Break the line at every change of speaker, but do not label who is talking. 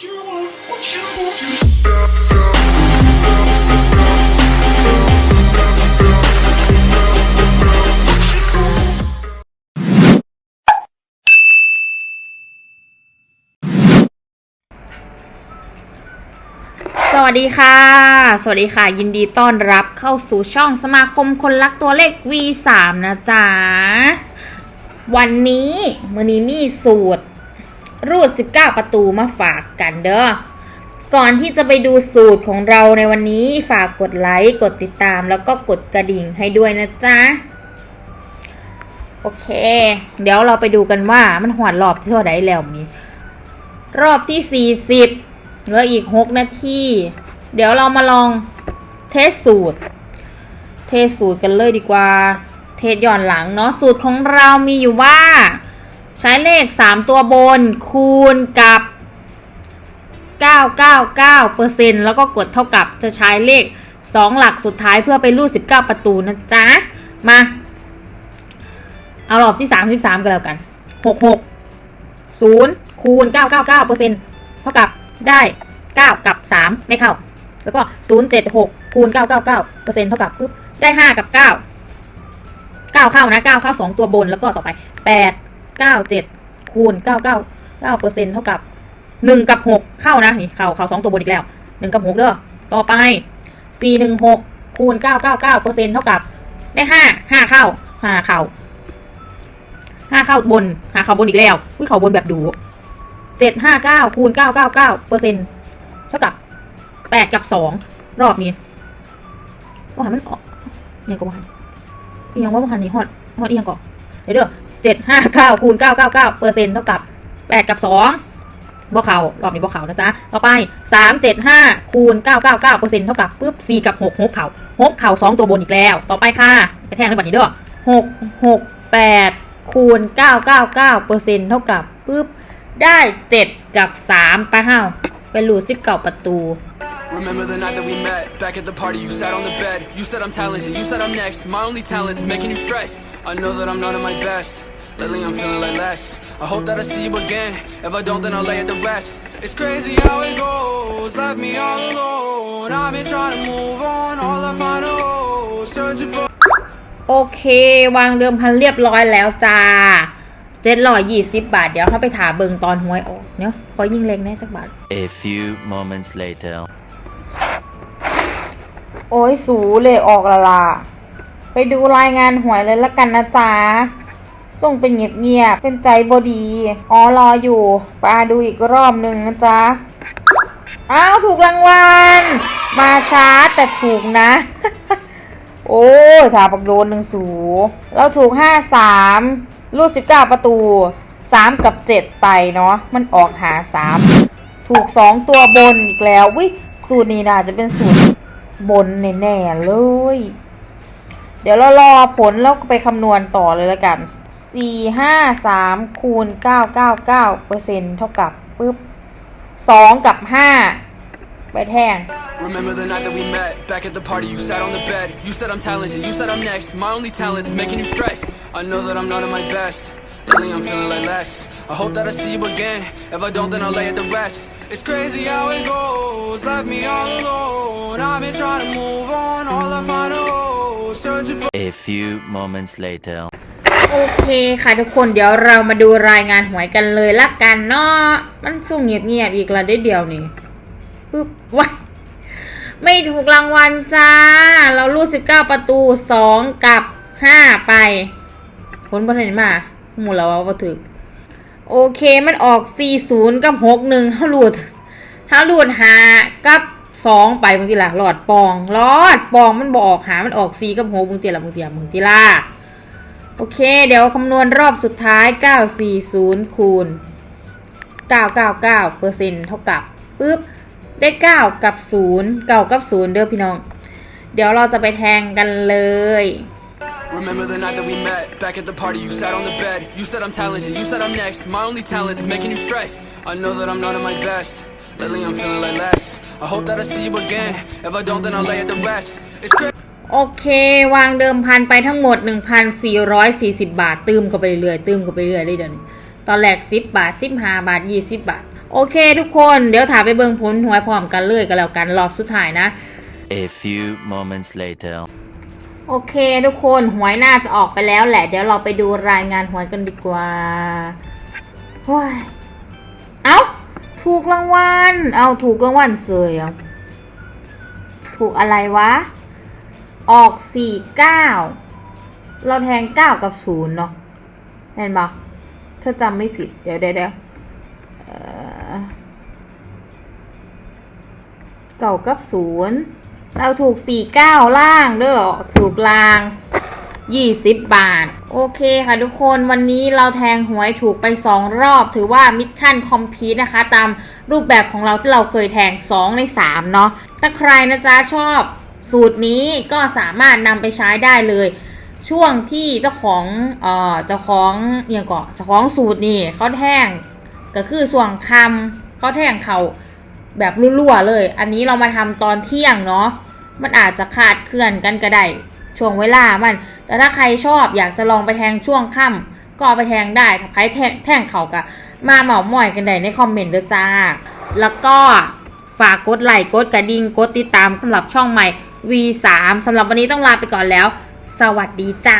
สวัสดีค่ะ สวัสดีค่ะ ยินดีต้อนรับเข้าสู่ช่องสมาคมคนรักตัวเลข V3 นะจ๊ะ วันนี้มือนี้มีสูตร รูด 19 ประตูมาฝากกันเด้อ ก่อนที่จะไปดูสูตรของเราในวันนี้ฝากกดไลค์ กดติดตาม แล้วก็กดกระดิ่งให้ด้วยนะจ๊ะ โอเค เดี๋ยวเราไปดูกันว่ามันหวดรอบที่เท่าไหร่แล้วนี้ รอบที่ 40 เหลืออีก 6 นาที เดี๋ยวเรามาลองเทสสูตร เทสสูตรกันเลยดีกว่า เทสย้อนหลังเนาะ สูตรของเรามีอยู่ว่า ใช้เลข 3 ตัวบน คูณกับ 999%แล้วก็กดเท่ากับจะใช้เลข 2 หลักสุดท้ายเพื่อไปรูด19 ประตูนะจ๊ะ มา เอารอบที่ 33 กันแล้วกัน 66 0 คูณ 999%เท่ากับได้ 9 กับ 3 ไม่เข้า แล้วก็ 076 คูณ 999%เท่ากับปุ๊บได้ 5 กับ 9 9 เข้านะ 9 เข้า 2 ตัวบนแล้วก็ต่อไป 8 9 7คูณ999%เเท่ากับ 1 กับ 6 เข้านะนี่เข้าเข้า2ตัวบนอีกแล้ว 1 กับ 6 เด้อต่อไป 416คูณ999%เท่ากับได้5 5 เข้า 5 เข้า 5 เข้าบน5เข้าบนอีกแล้วอุ้ยเข้าบนแบบดูเจ็ดห้าเก้าคูณเก้าเปอร์เซ็นเท่ากับแปดกับสองรอบนี้ว่ามันออกเนี่ยก็ว่าหันอียังว่าว่าหันนี่ฮอดฮอดอีกอยังก่อนเดี๋ยวเด้อ เจ็ดห้าเก้าคูณเก้าเก้าเก้าเปอร์เซ็นต์เท่ากับแปดกับสองบ่เขารอบนี้บ่เขานะจ๊ะ ต่อไปสามเจ็ดห้าคูณเก้าเก้าเก้าเปอร์เซ็นต์เท่ากับปุ๊บสี่กับหกหกเขาหกเขาสองตัวบนอีกแล้ว ต่อไปค่ะไปแทงในบัตรนี้เด้อหกหกแปดคูณเก้าเก้าเก้าเปอร์เซ็นต์เท่ากับปุ๊บได้เจ็ดกับสามไปห้าวไปหลูดซิปเก่าประตู
Remember the night that we met? Back at the party, you sat on the bed. You said I'm talented, you said I'm next. My only talent's making you stressed. I know that I'm not at my best. Lately, I'm feeling like less. I hope that I see you again. If I don't, then I'll lay it to rest. It's crazy how it goes. Left me all alone. I've been trying to move on. All I find is searching for.
โอเค วางเดิมพันเรียบร้อยแล้วจ้าเจ็ดร้อยยี่สิบบาท เดี๋ยวเขาไปถาเบิงตอนหวยออกเนี่ยขอยิงเล็งแน่สักบาท
A few moments later.
โอ้ยสูเลยออกละล่ะ ไปดูรายงานหวยเลยละกันนะจ๊ะ ส่งเป็นเงียบๆเป็นใจบดี อ๋อรออยู่ปาดูอีกรอบหนึ่งนะจ๊ะ อ้าวถูกรางวัล มาช้าแต่ถูกนะ โอ้ยถาปักโดนหนึ่งสู เราถูกห้าสามรูดสิบเก้าประตู สามกับเจ็ดไปเนาะ มันออกหาสามถูกสองตัวบนอีกแล้ว วิสูตรนี้น่าจะเป็นสูตรบนแน่ๆเลย เดี๋ยวเรารอผลแล้วไปคำนวณต่อเลยละกัน 4 5 3คูณ999เปอร์เซ็นต์เท่ากับปึ๊บ2 กับ 5 ไปแทง
Remember the night that we met? Back at the party, you sat on the bed. You said I'm talented, you said I'm next. My only talent's making you stressed. I know that I'm not at my best. Lately, I'm feeling like less. I hope that I see you again. If I don't, then I'll lay it to rest. It's crazy how it goes. Left me all alone. I've been trying to move on. All I find is searching for.
A few moments later.
โอเคค่ะทุกคนเดี๋ยวเรามาดูรายงานหวยกันเลยละกันเนาะมันสุ่งเงียบๆอีกละได้เดียวนี่ปึ๊บว้ายไม่ถูกรางวัลจ้า เรารูด19ประตู2กับ5ไป ผลบอลเห็นมาหมูเราว่าบ่ถึก โอเคมันออก40กับ61เฮารูดเฮารูดหากับ2ไปบางทีละหลอดปองหลอดปองมันบออกหามันออก4กับ6บางทีละบางทีละบางทีละ โอเค เดี๋ยวคำนวณรอบสุดท้าย 940 คูณ 999เปอร์เซ็นต์เท่ากับปึ๊บ ได้ 9 กับ 0 9 กับ 0 เด้อพี่น้อง เดี๋ยวเราจะไปแทงกันเลย
Remember the night that we met? Back at the party, you sat on the bed. You said I'm talented, you said I'm next. My only talent's making you stressed. I know that I'm not at my best. Lately, I'm feeling like less. I hope that I see you again. If I don't, then I'll lay it to rest. It's crazy.
โอเควางเดิมพันไปทั้งหมด 1,440 บาท ตืมก็ไปเรื่อยๆตืมก็ไปเรื่อยได้เดี๋ยวนี้ตอนแรก10 บาท 15 บาท 20 บาท โอเคทุกคนเดี๋ยวถามไปเบิ่งผลหวยพร้อมกันเลยก็แล้วกันรอบสุดท้ายนะ
A few moments later.
โอเคทุกคนหวยน่าจะออกไปแล้วแหละ เดี๋ยวเราไปดูรายงานหวยกันดีกว่าโอ้ยเอ้าถูกรางวัล เอาถูกรางวัลเสยอะถูกอะไรวะ ออกสี่เก้าเราแทงเก้ากับศูนย์เนาะเห็นปะถ้าจำไม่ผิด เดี๋ยวเดี๋ยวเดี๋ยวเก่ากับศูนย์เราถูก49ล่างเด้อถูกลาง20บาท โอเคค่ะทุกคนวันนี้เราแทงหวยถูกไป2รอบ ถือว่ามิชชั่นคอมพีทนะคะ ตามรูปแบบของเราที่เราเคยแทง2ใน3เนาะถ้าใครนะจ๊ะชอบ สูตรนี้ก็สามารถนำไปใช้ได้เลย ช่วงที่เจ้าของเอ่อเจ้าของอย่างก่อนเจ้าของสูตรนี่เขาแทงก็คือส่วงคำเขาแทงเขาแบบรั่วๆเลย อันนี้เรามาทำตอนเที่ยงเนาะมันอาจจะขาดเคลื่อนกันก็ได้ช่วงเวลามัน แต่ถ้าใครชอบอยากจะลองไปแทงช่วงค่ำก็ไปแทงได้ถ้าใครแทงแทงเขากะมาเหมาหมอยกันได้ในคอมเมนต์เด้วยจ้า แล้วก็ฝากกดไลค์กดกระดิ่งกดติดตามสำหรับช่องใหม่ V3 สำหรับวันนี้ต้องลาไปก่อนแล้ว สวัสดีจ้า